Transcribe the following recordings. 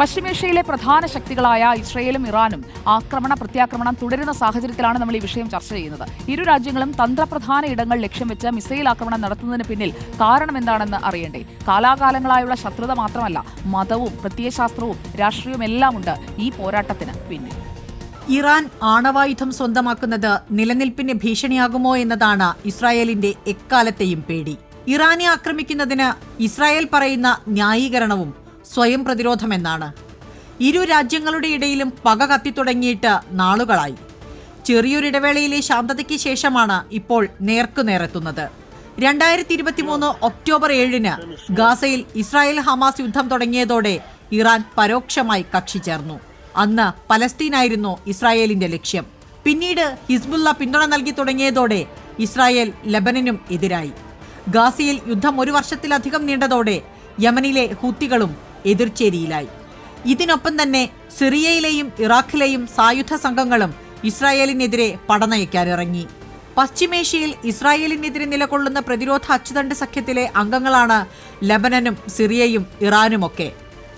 പശ്ചിമേഷ്യയിലെ പ്രധാന ശക്തികളായ ഇസ്രയേലും ഇറാനും ആക്രമണ പ്രത്യാക്രമണം തുടരുന്ന സാഹചര്യത്തിലാണ് നമ്മൾ ഈ വിഷയം ചർച്ച ചെയ്യുന്നത്. ഇരു രാജ്യങ്ങളും തന്ത്രപ്രധാന ഇടങ്ങൾ ലക്ഷ്യം വെച്ച് മിസൈൽ ആക്രമണം നടത്തുന്നതിന് പിന്നിൽ കാരണം എന്താണെന്ന് അറിയണ്ടേ? കാലാകാലങ്ങളായുള്ള ശത്രുത മാത്രമല്ല മതവും പ്രത്യയശാസ്ത്രവും രാഷ്ട്രീയവും എല്ലാം ഉണ്ട് ഈ പോരാട്ടത്തിന് പിന്നിൽ. ഇറാൻ ആണവായുധം സ്വന്തമാക്കുന്നത് നിലനിൽപ്പിന് ഭീഷണിയാകുമോ എന്നതാണ് ഇസ്രായേലിന്റെ എക്കാലത്തെയും പേടി. ഇറാനെ ആക്രമിക്കുന്നതിന് ഇസ്രായേൽ പറയുന്ന ന്യായീകരണവും സ്വയം പ്രതിരോധമെന്നാണ്. ഇരു രാജ്യങ്ങളുടെ ഇടയിലും പക കത്തിത്തുടങ്ങിയിട്ട് നാളുകളായി. ചെറിയൊരിടവേളയിലെ ശാന്തതയ്ക്ക് ശേഷമാണ് ഇപ്പോൾ നേർക്കുനേരെത്തുന്നത്. രണ്ടായിരത്തി ഇരുപത്തിമൂന്ന് ഒക്ടോബർ ഏഴിന് ഗാസയിൽ ഇസ്രായേൽ ഹമാസ് യുദ്ധം തുടങ്ങിയതോടെ ഇറാൻ പരോക്ഷമായി കക്ഷി ചേർന്നു. അന്ന് പലസ്തീനായിരുന്നു ഇസ്രായേലിന്റെ ലക്ഷ്യം. പിന്നീട് ഹിസ്ബുള്ള പിന്തുണ നൽകി തുടങ്ങിയതോടെ ഇസ്രായേൽ ലബനനും എതിരായി. ഗാസയിൽ യുദ്ധം ഒരു വർഷത്തിലധികം നീണ്ടതോടെ യമനിലെ ഹൂത്തികളും എതിർചേരിയിലായി ഇതിനൊപ്പം തന്നെ സിറിയയിലെയും ഇറാഖിലെയും സായുധ സംഘങ്ങളും ഇസ്രായേലിനെതിരെ പടനയിക്കാനിറങ്ങി. പശ്ചിമേഷ്യയിൽ ഇസ്രായേലിനെതിരെ നിലകൊള്ളുന്ന പ്രതിരോധ അച്ചുതണ്ട് സഖ്യത്തിലെ അംഗങ്ങളാണ് ലബനനും സിറിയയും ഇറാനുമൊക്കെ.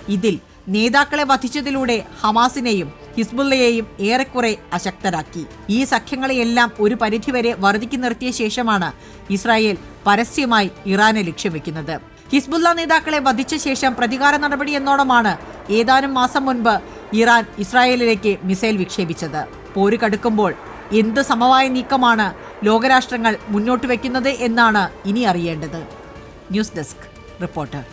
ഇതിൽ നേതാക്കളെ വധിച്ചതിലൂടെ ഹമാസിനെയും ഹിസ്ബുള്ളയെയും ഏറെക്കുറെ അശക്തരാക്കി. ഈ സഖ്യങ്ങളെയെല്ലാം ഒരു പരിധിവരെ വറുതിക്ക് നിർത്തിയ ശേഷമാണ് ഇസ്രായേൽ പരസ്യമായി ഇറാനെ ലക്ഷ്യം വെക്കുന്നത് ഹിസ്ബുള്ള നേതാക്കളെ വധിച്ച ശേഷം പ്രതികാര നടപടി എന്നോണമാണ് ഏതാനും മാസം മുൻപ് ഇറാൻ ഇസ്രായേലിലേക്ക് മിസൈൽ വിക്ഷേപിച്ചത്. പോര് കടുക്കുമ്പോൾ എന്ത് സമവായ നീക്കമാണ് ലോകരാഷ്ട്രങ്ങൾ മുന്നോട്ട് വയ്ക്കുന്നത് എന്നാണ് ഇനി അറിയേണ്ടത്. News desk reporter.